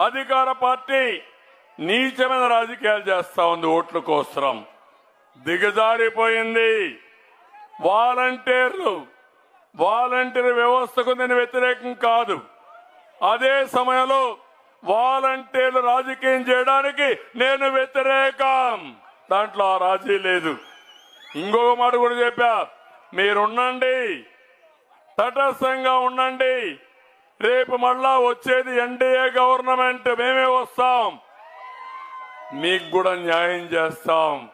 అధికార పార్టీ నీచమైన రాజకీయాలు చేస్తా ఉంది ఓట్ల కోసం దిగజారిపోయింది. వాలంటీర్లు. వాలంటీర్ వ్యవస్థకు నేను వ్యతిరేకం కాదు. అదే సమయంలో వాలంటీర్లు రాజకీయం చేయడానికి నేను వ్యతిరేకం. దాంట్లో ఆ రాజీ లేదు. ఇంకొక మాట కూడా చెప్పా. మీరుండండి. తటస్థంగా ఉండండి. రేపు మళ్ళా వచ్చేది ఎన్డీఏ గవర్నమెంట్. మేమే వస్తాం. మీకు కూడా న్యాయం చేస్తాం.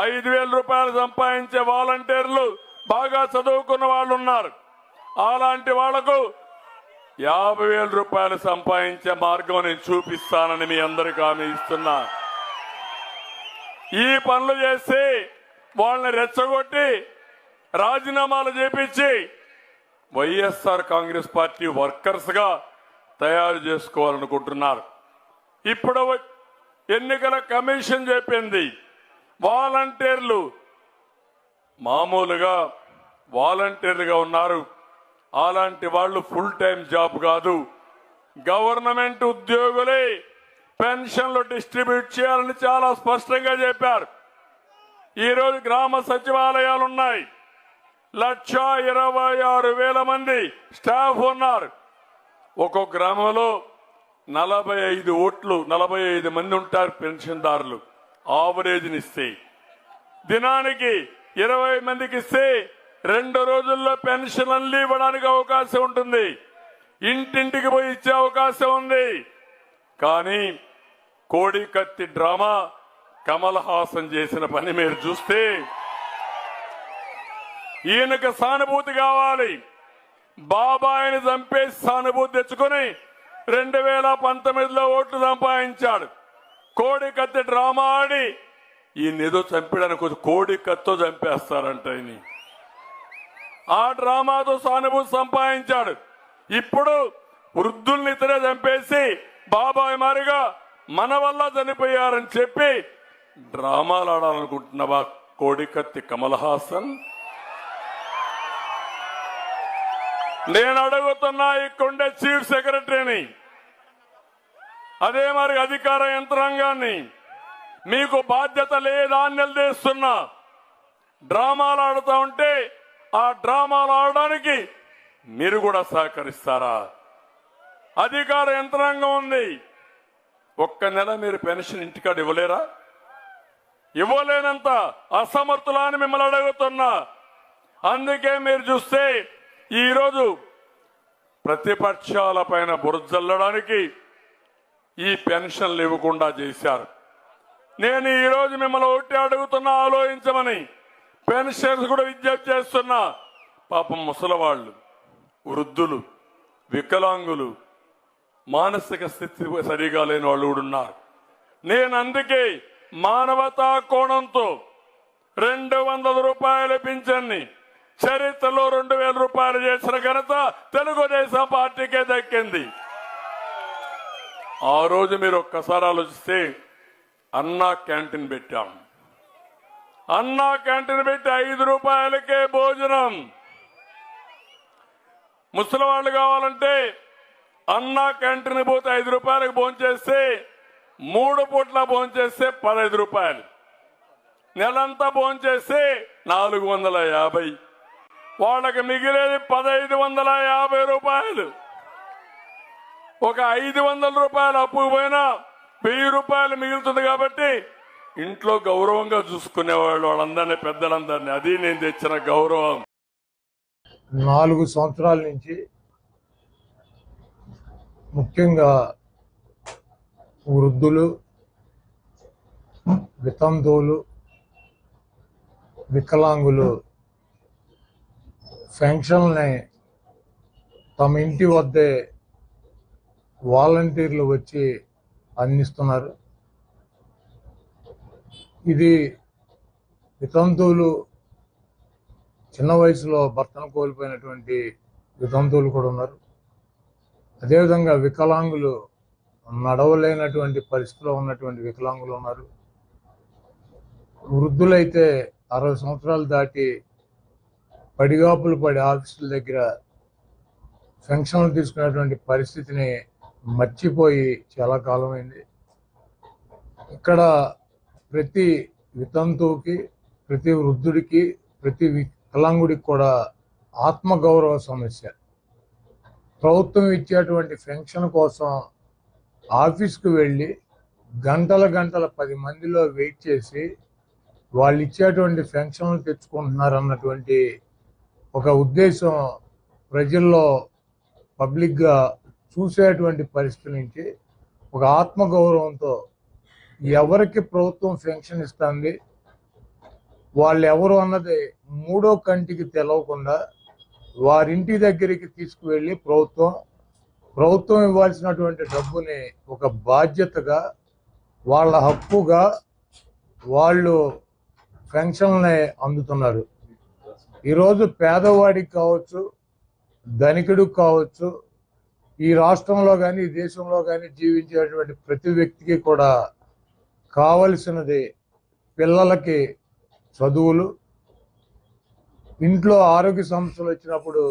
ఐదు వేల రూపాయలు సంపాదించే వాలంటీర్లు బాగా చదువుకున్న వాళ్ళు ఉన్నారు. అలాంటి వాళ్ళకు యాభై వేల రూపాయలు సంపాదించే మార్గం నేను చూపిస్తానని మీ అందరికీ హామీ ఇస్తున్నా. ఈ పనులు చేసి వాళ్ళని రెచ్చగొట్టి రాజీనామాలు చేపించి వైఎస్ఆర్ కాంగ్రెస్ పార్టీ వర్కర్స్గా తయారు చేసుకోవాలనుకుంటున్నారు. ఇప్పుడు ఎన్నికల కమిషన్ చెప్పింది. వాలంటీర్లు మామూలుగా వాలంటీర్లుగా ఉన్నారు. అలాంటి వాళ్ళు ఫుల్ టైం జాబ్ కాదు. గవర్నమెంట్ ఉద్యోగులే పెన్షన్లు డిస్ట్రిబ్యూట్ చేయాలని చాలా స్పష్టంగా చెప్పారు. ఈరోజు గ్రామ సచివాలయాలు ఉన్నాయి లక్ష ఇరవై ఆరు వేల మంది స్టాఫ్ ఉన్నారు. ఒక్కొక్క గ్రామంలో నలభై ఐదు ఓట్లు నలభై ఐదు మంది ఉంటారు పెన్షన్దారులు. ఆవరేజ్ని ఇస్తే. దినానికి ఇరవై మందికి ఇస్తే రెండు రోజుల్లో పెన్షన్లు ఇవ్వడానికి అవకాశం ఉంటుంది. ఇంటింటికి పోయి ఇచ్చే అవకాశం ఉంది. కానీ కోడి కత్తి డ్రామా కమల్ హాసన్ చేసిన పని మీరు చూస్తే ఈయనకు సానుభూతి కావాలి. బాబాయిని చంపేసి సానుభూతి తెచ్చుకొని రెండు వేల పంతొమ్మిదిలో ఓట్లు సంపాదించాడు. కోడి కత్తి డ్రామా ఆడి ఈయన ఏదో చంపడానికి కోడి కత్తో చంపేస్తారంట ఈయన ఆ డ్రామాతో సానుభూతి సంపాదించాడు. ఇప్పుడు వృద్ధుల్ని ఇతరే చంపేసి బాబాయ్ మారిగా మన వల్ల చనిపోయారని చెప్పి డ్రామాలు ఆడాలనుకుంటున్నావా కోడికత్తి కమల్ హాసన్? నేను అడుగుతున్నా ఇక్కడుండే చీఫ్ సెక్రటరీని. అదే మరి అధికార యంత్రాంగాన్ని. మీకు బాధ్యత లేదా అని నిలదీస్తున్నా డ్రామాలు ఆడుతూ ఉంటే ఆ డ్రామాలు ఆడడానికి మీరు కూడా సహకరిస్తారా? అధికార యంత్రాంగం ఉంది. ఒక్క నెల మీరు పెన్షన్ ఇంటికాడ ఇవ్వలేరా? ఇవ్వలేనంత అసమర్థులా అని మిమ్మల్ని అడుగుతున్నా. అందుకే మీరు చూస్తే ఈరోజు ప్రతిపక్షాల పైన బురజల్లడానికి ఈ పెన్షన్లు ఇవ్వకుండా చేశారు. నేను ఈరోజు మిమ్మల్ని ఒకటి అడుగుతున్నా ఆలోచించమని పెన్షన్స్ కూడా విజ్ఞప్తి చేస్తున్నా. పాపం ముసలవాళ్ళు వృద్ధులు వికలాంగులు మానసిక స్థితి సరిగా లేని వాళ్ళు కూడా ఉన్నారు. నేను అందుకే మానవతా కోణంతో రెండు వందల రూపాయల పింఛన్ని చరిత్రలో రెండు వేల రూపాయలు చేసిన ఘనత తెలుగుదేశం పార్టీకే దక్కింది. ఆ రోజు మీరు ఒక్కసారి ఆలోచిస్తే అన్నా క్యాంటీన్ పెట్టాం. అన్నా క్యాంటీన్ పెట్టి ఐదు రూపాయలకే భోజనం. ముసలి వాళ్ళు కావాలంటే అన్నా క్యాంటీన్ పోతే ఐదు రూపాయలకు భోంచేస్తే మూడు పూట్ల భోంచేస్తే పదహైదు రూపాయలు. నెలంతా భోంచేస్తే నాలుగు వందల యాభై. వాళ్ళకి మిగిలేది పదహైదు వందల యాభై రూపాయలు. ఒక ఐదు వందల రూపాయలు అప్పు పోయినా వెయ్యి రూపాయలు మిగులుతుంది కాబట్టి ఇంట్లో గౌరవంగా చూసుకునేవాళ్ళు వాళ్ళందరినీ పెద్దలందరినీ. అది నేను తెచ్చిన గౌరవం. నాలుగు సంవత్సరాల నుంచి ముఖ్యంగా వృద్ధులు వితంతువులు వికలాంగులు పెన్షన్ని తమ ఇంటి వద్దే వాలంటీర్లు వచ్చి అందిస్తున్నారు. ఇది వితంతువులు చిన్న వయసులో భర్తను కోల్పోయినటువంటి వితంతువులు కూడా ఉన్నారు. అదేవిధంగా వికలాంగులు నడవలేనటువంటి పరిస్థితిలో ఉన్నటువంటి వికలాంగులు ఉన్నారు. వృద్ధులైతే అరవై సంవత్సరాలు దాటి పడిగాపులు పడి ఆఫీసుల దగ్గర పెన్షన్లు తీసుకునేటువంటి పరిస్థితిని మర్చిపోయి చాలా కాలమైంది. ఇక్కడ ప్రతి వితంతువుకి ప్రతి వృద్ధుడికి ప్రతి వికలాంగుడికి కూడా ఆత్మగౌరవ సమస్య. ప్రభుత్వం ఇచ్చేటువంటి పెన్షన్ కోసం ఆఫీస్కి వెళ్ళి గంటల గంటల పది మందిలో వెయిట్ చేసి వాళ్ళు ఇచ్చేటువంటి పెన్షన్లు తెచ్చుకుంటున్నారు అన్నటువంటి ఒక ఉద్దేశం ప్రజల్లో పబ్లిక్గా చూసేటువంటి పరిస్థితి నుంచి ఒక ఆత్మగౌరవంతో ఎవరికి ప్రభుత్వం పెన్షన్ ఇస్తుంది వాళ్ళు ఎవరు అన్నది మూడో కంటికి తెలవకుండా వారింటి దగ్గరికి తీసుకువెళ్ళి ప్రభుత్వం ప్రభుత్వం ఇవ్వాల్సినటువంటి డబ్బుని ఒక బాధ్యతగా వాళ్ళ హక్కుగా వాళ్ళు పెన్షన్లని అందుతున్నారు. ఈరోజు పేదవాడికి కావచ్చు ధనికుడికి కావచ్చు ఈ రాష్ట్రంలో కానీ ఈ దేశంలో కానీ జీవించేటువంటి ప్రతి వ్యక్తికి కూడా కావలసినది పిల్లలకి చదువులు ఇంట్లో ఆరోగ్య సమస్యలు వచ్చినప్పుడు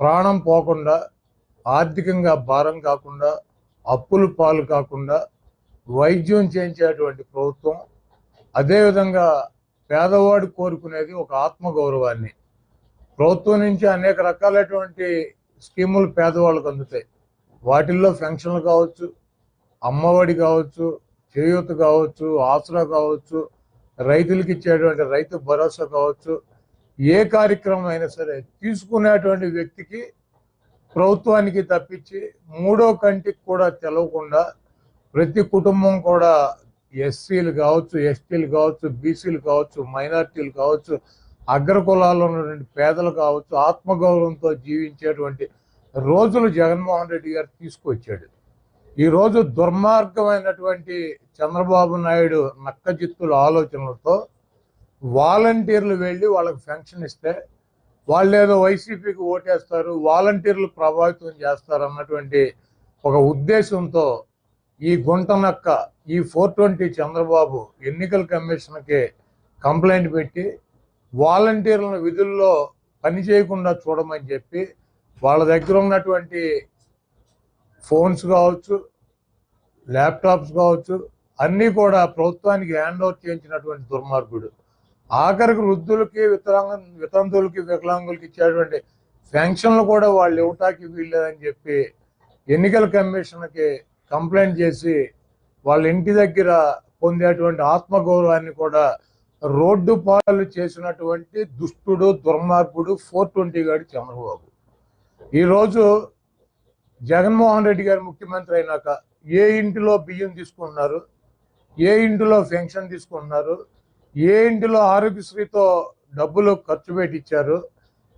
ప్రాణం పోకుండా ఆర్థికంగా భారం కాకుండా అప్పులు పాలు కాకుండా వైద్యం చేయించేటువంటి ప్రభుత్వం అదేవిధంగా పేదవాడు కోరుకునేది ఒక ఆత్మగౌరవాన్ని. ప్రభుత్వం నుంచి అనేక రకాలైనటువంటి స్కీములు పేదవాళ్ళకు అందుతాయి. వాటిల్లో పెన్షన్లు కావచ్చు అమ్మఒడి కావచ్చు చేయూత కావచ్చు ఆసరా కావచ్చు రైతులకి ఇచ్చేటువంటి రైతు భరోసా కావచ్చు ఏ కార్యక్రమం అయినా సరే తీసుకునేటువంటి వ్యక్తికి ప్రభుత్వానికి తప్పించి మూడో కంటికి కూడా తెలవకుండా ప్రతి కుటుంబం కూడా ఎస్సీలు కావచ్చు ఎస్టీలు కావచ్చు బీసీలు కావచ్చు మైనార్టీలు కావచ్చు అగ్ర కులాల్లో ఉన్నటువంటి పేదలు కావచ్చు ఆత్మగౌరవంతో జీవించేటువంటి రోజులు జగన్మోహన్ రెడ్డి గారు తీసుకొచ్చాడు. ఈరోజు దుర్మార్గమైనటువంటి చంద్రబాబు నాయుడు నక్కజిత్తుల ఆలోచనలతో వాలంటీర్లు వెళ్ళి వాళ్ళకి పెన్షన్ ఇస్తే వాళ్ళు ఏదో వైసీపీకి ఓటేస్తారు వాలంటీర్లు ప్రభావితం చేస్తారు అన్నటువంటి ఒక ఉద్దేశంతో ఈ గుంట నక్క ఈ ఫోర్ ట్వంటీ చంద్రబాబు ఎన్నికల కమిషన్కి కంప్లైంట్ పెట్టి వాలంటీర్లను విధుల్లో పని చేయకుండా చూడమని చెప్పి వాళ్ళ దగ్గర ఉన్నటువంటి ఫోన్స్ కావచ్చు ల్యాప్టాప్స్ కావచ్చు అన్నీ కూడా ప్రభుత్వానికి హ్యాండ్ ఓవర్ చేయించినటువంటి దుర్మార్గుడు. ఆఖరికి వృద్ధులకి వికలాంగ వితంతువులకి వికలాంగులకి ఇచ్చేటువంటి పెన్షన్లు కూడా వాళ్ళు ఇవ్వటానికి వీల్లేదని చెప్పి ఎన్నికల కమిషన్కి కంప్లైంట్ చేసి వాళ్ళ ఇంటి దగ్గర పొందేటువంటి ఆత్మగౌరవాన్ని కూడా రోడ్డు పాలు చేసినటువంటి దుష్టుడు దుర్మార్గుడు ఫోర్ ట్వంటీ గాడి చంద్రబాబు. ఈరోజు జగన్మోహన్ రెడ్డి గారు ముఖ్యమంత్రి అయినాక ఏ ఇంటిలో బియ్యం తీసుకుంటున్నారు? ఏ ఇంటిలో పెన్షన్ తీసుకుంటున్నారు? ఏ ఇంటిలో ఆరోగ్యశ్రీతో డబ్బులు ఖర్చు పెట్టించారు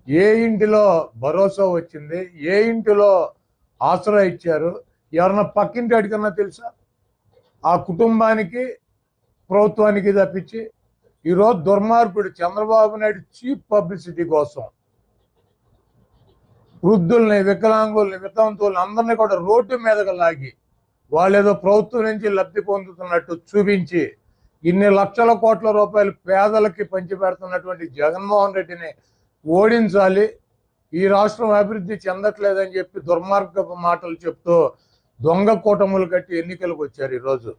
ఏ ఇంటిలో భరోసా వచ్చింది? ఏ ఇంటిలో ఆసరా ఇచ్చారు? ఎవరన్నా పక్కింటి అడిగన్నా తెలుసా? ఆ కుటుంబానికి ప్రభుత్వానికి తప్పించి ఈరోజు దుర్మార్గుడు చంద్రబాబు నాయుడు చీప్ పబ్లిసిటీ కోసం వృద్ధుల్ని వికలాంగుల్ని వితంతువుల్ని అందరినీ కూడా రోడ్డు మీదకి లాగి వాళ్ళు ఏదో ప్రభుత్వం నుంచి లబ్ధి పొందుతున్నట్టు చూపించి ఇన్ని లక్షల కోట్ల రూపాయలు పేదలకి పంచిపెడుతున్నటువంటి జగన్మోహన్ రెడ్డిని ఓడించాలి. ఈ రాష్ట్రం అభివృద్ధి చెందట్లేదని చెప్పి దుర్మార్గపు మాటలు చెప్తూ దొంగ కూటములు కట్టి ఎన్నికలకు వచ్చారు ఈరోజు.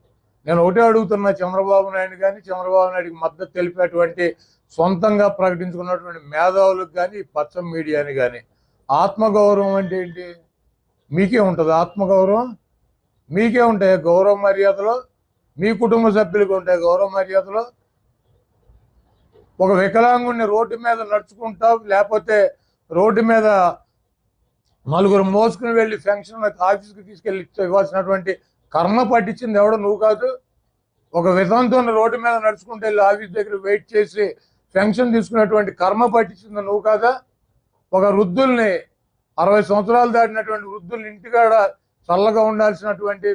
నేను ఒకటే అడుగుతున్నా చంద్రబాబు నాయుడు కానీ చంద్రబాబు నాయుడికి మద్దతు తెలిపేటువంటి సొంతంగా ప్రకటించుకున్నటువంటి మేధావులకు కానీ పచ్చ మీడియాని కానీ ఆత్మగౌరవం అంటే ఏంటి? మీకే ఉంటుంది ఆత్మగౌరవం? మీకే ఉంటాయి గౌరవ మర్యాదలు? మీ కుటుంబ సభ్యులకు ఉంటాయి గౌరవ మర్యాదలు? ఒక వికలాంగుడిని రోడ్డు మీద నడుచుకుంటావు లేకపోతే రోడ్డు మీద నలుగురు మోసుకుని వెళ్ళి ఫంక్షన్ ఆఫీస్కి తీసుకెళ్ళి ఇవ్వాల్సినటువంటి కర్మ పట్టించింది ఎవడో నువ్వు కాదు. ఒక విధంతో రోడ్డు మీద నడుచుకుంటూ వెళ్ళి ఆఫీస్ దగ్గర వెయిట్ చేసి పెన్షన్ తీసుకునేటువంటి కర్మ పట్టించింది నువ్వు కాదా? ఒక వృద్ధుల్ని అరవై సంవత్సరాలు దాటినటువంటి వృద్ధుల్ని ఇంటికాడ చల్లగా ఉండాల్సినటువంటి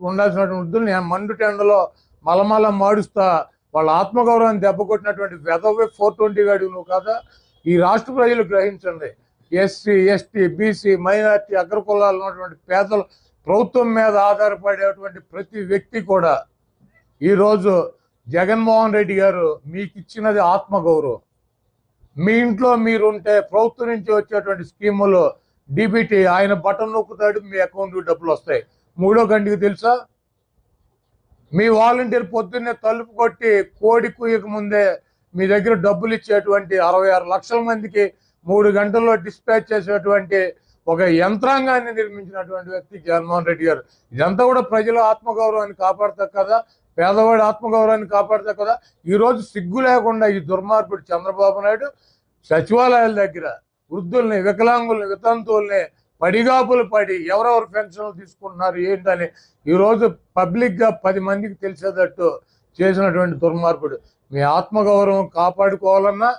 ఉండాల్సినటువంటి వృద్ధుల్ని మండు టెండలో మలమల మాడుస్తా వాళ్ళ ఆత్మగౌరవాన్ని దెబ్బ కొట్టినటువంటి వెదవే ఫోర్ ట్వంటీ గాడి నువ్వు కాదా? ఈ రాష్ట్ర ప్రజలు గ్రహించండి. ఎస్సీ ఎస్టీ బీసీ మైనార్టీ అగ్రకులాలు ఉన్నటువంటి పేదలు ప్రభుత్వం మీద ఆధారపడేటువంటి ప్రతి వ్యక్తి కూడా ఈరోజు జగన్మోహన్ రెడ్డి గారు మీకు ఇచ్చినది ఆత్మగౌరవం. మీ ఇంట్లో మీరుంటే ప్రభుత్వం నుంచి వచ్చేటువంటి స్కీములు డిబిటీ ఆయన బటన్ నొక్కుతాడు మీ అకౌంట్కి డబ్బులు వస్తాయి. మూడో గంటకి తెలుసా? మీ వాలంటీర్ పొద్దున్నే తలుపు కొట్టి కోడి కుయ్యక ముందే మీ దగ్గర డబ్బులు ఇచ్చేటువంటి అరవై ఆరు లక్షల మందికి మూడు గంటల్లో డిస్పాచ్ చేసేటువంటి ఒక యంత్రాంగాన్ని నిర్మించినటువంటి వ్యక్తి జగన్మోహన్ రెడ్డి గారు. ఇదంతా కూడా ప్రజల ఆత్మగౌరవాన్ని కాపాడతారు కదా? పేదవాడి ఆత్మగౌరవాన్ని కాపాడతారు కదా? ఈరోజు సిగ్గు లేకుండా ఈ దుర్మార్గుడు చంద్రబాబు నాయుడు సచివాలయాల దగ్గర వృద్ధుల్ని వికలాంగుల్ని వితంతువుల్ని పడిగాపులు పడి ఎవరెవరు పెన్షన్లు తీసుకుంటున్నారు ఏంటని ఈరోజు పబ్లిక్గా పది మందికి తెలిసేటట్టు చేసినటువంటి దుర్మార్గుడు. మీ ఆత్మగౌరవం కాపాడుకోవాలన్నా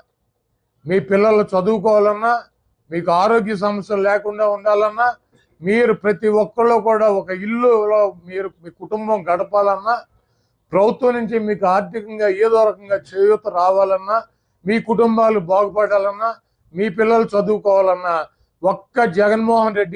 మీ పిల్లలు చదువుకోవాలన్నా మీకు ఆరోగ్య సమస్యలు లేకుండా ఉండాలన్నా మీరు ప్రతి ఒక్కళ్ళు కూడా ఒక ఇల్లులో మీరు మీ కుటుంబం గడపాలన్నా ప్రభుత్వం నుంచి మీకు ఆర్థికంగా ఏదో రకంగా చేయూత రావాలన్నా మీ కుటుంబాలు బాగుపడాలన్నా మీ పిల్లలు చదువుకోవాలన్నా ఒక్క జగన్మోహన్ రెడ్డి